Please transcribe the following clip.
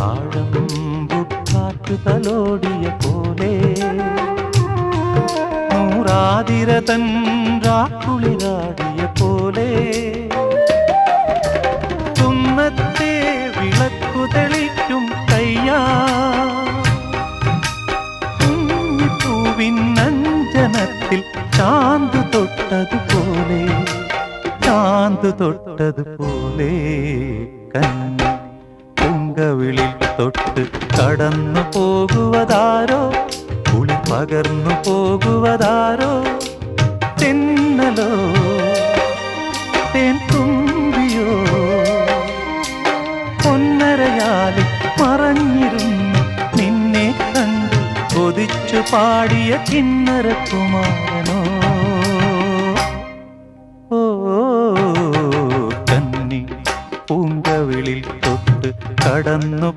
தாழம்பு காற்று தலோடிய போலே நூறாதிர தன்றாக்குளிராடிய போலே തുന്നത്തെ വിളക്കു തെളിക്കും കയ്യാ കുഞ്ഞിപ്പൂവിൻ അഞ്ജനത്തിൽ ചാന്ത് തൊട്ടതുപോലെ ചാന്ത് തൊട്ടതുപോലെ കണ്ണി തുങ്കവിളി തൊട്ട് കടന്നു പോകുവതാരോ കുളി പകർന്നു പോകുവതാരോ തിന്നലോ തേൻ തുമ്പിയോ പൊന്നരയാലി മറഞ്ഞിരുന്നു നിന്നെ കണ്ടു കൊതിച്ചു പാടിയ കിന്നരകുമാരനോ കടന്നു